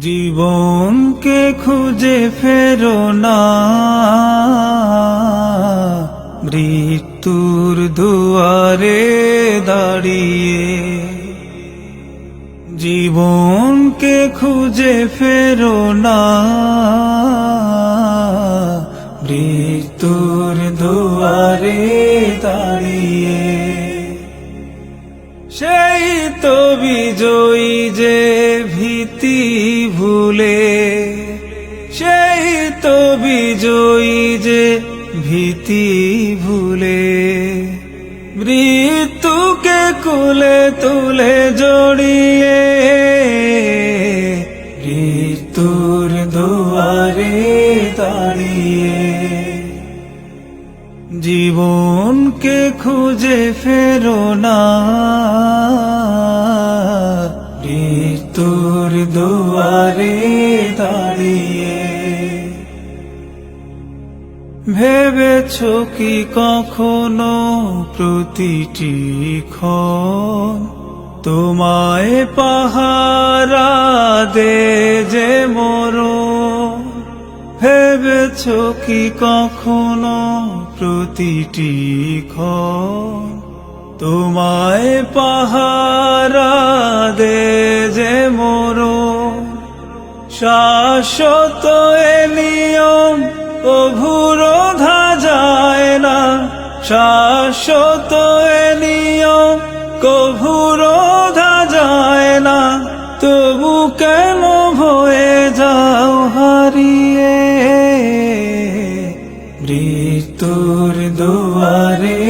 জীবনকে খুঁজে ফেরো না। মৃত্যুর দুয়ারে দাঁড়িয়ে জীবনকে খুঁজে ফেরো না। মৃত্যুর দুয়ারে দাঁড়িয়ে সেই তো বিজয়ী যে ভীতি ভুলে, সেই তো বিজয়ী যে ভীতি ভুলে। মৃত্যুকে কুলে তুলে জড়িয়ে, মৃত্যুর দুয়ারে দাঁড়িয়ে। জীবনকে খুঁজে ফেরো না। মৃত্যুর দুয়ারে দাঁড়িয়ে। ভেবেছ কি কখনো প্রতিটি ক্ষণ তোমায় পাহারা দে যে মরণ? ভেবেছ কি কখনো প্রতিটি ক্ষণ তোমায় পাহারা দে শাশ্বত নিয়ম অভুরোধা যায় না। শাশ্বত নিয়ম কভুরোধা যায় না। তবু কেন ভয়ে যাও হারিয়ে? মৃত্যুর দুয়ারে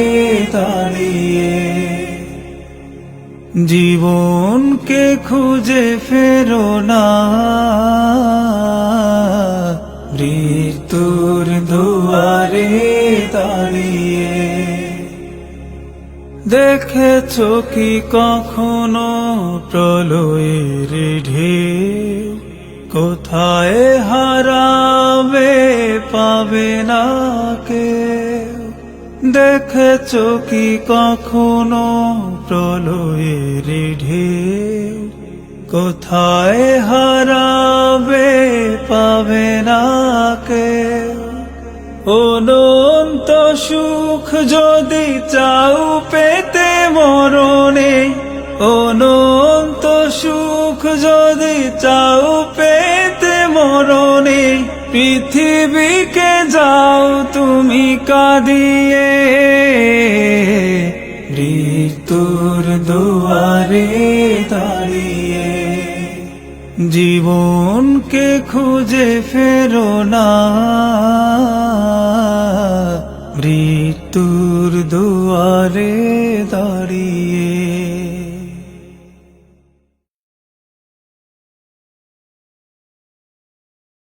দাঁড়িয়ে জীবনকে খুঁজে ফেরো না। মৃত্যুর দুয়ারে দাঁড়িয়ে দেখেছ কি কখনো প্রলয়ের ঢেউ? কোথায় হারাবে, পাবে না কেউ দেখেছ কি কখনো প্রলয়ের ঢেউ কোথায় হারাবে, পাবে না কেউ? অনন্ত সুখ যদি চাও পেতে মরণে, অনন্ত সুখ যদি চাও পৃথিবীকে যাও তুমি কাঁদিয়ে। মৃত্যুর দুয়ারে দাঁড়িয়ে। জীবনকে খুঁজে ফেরো না। মৃত্যুর দাঁড়িয়ে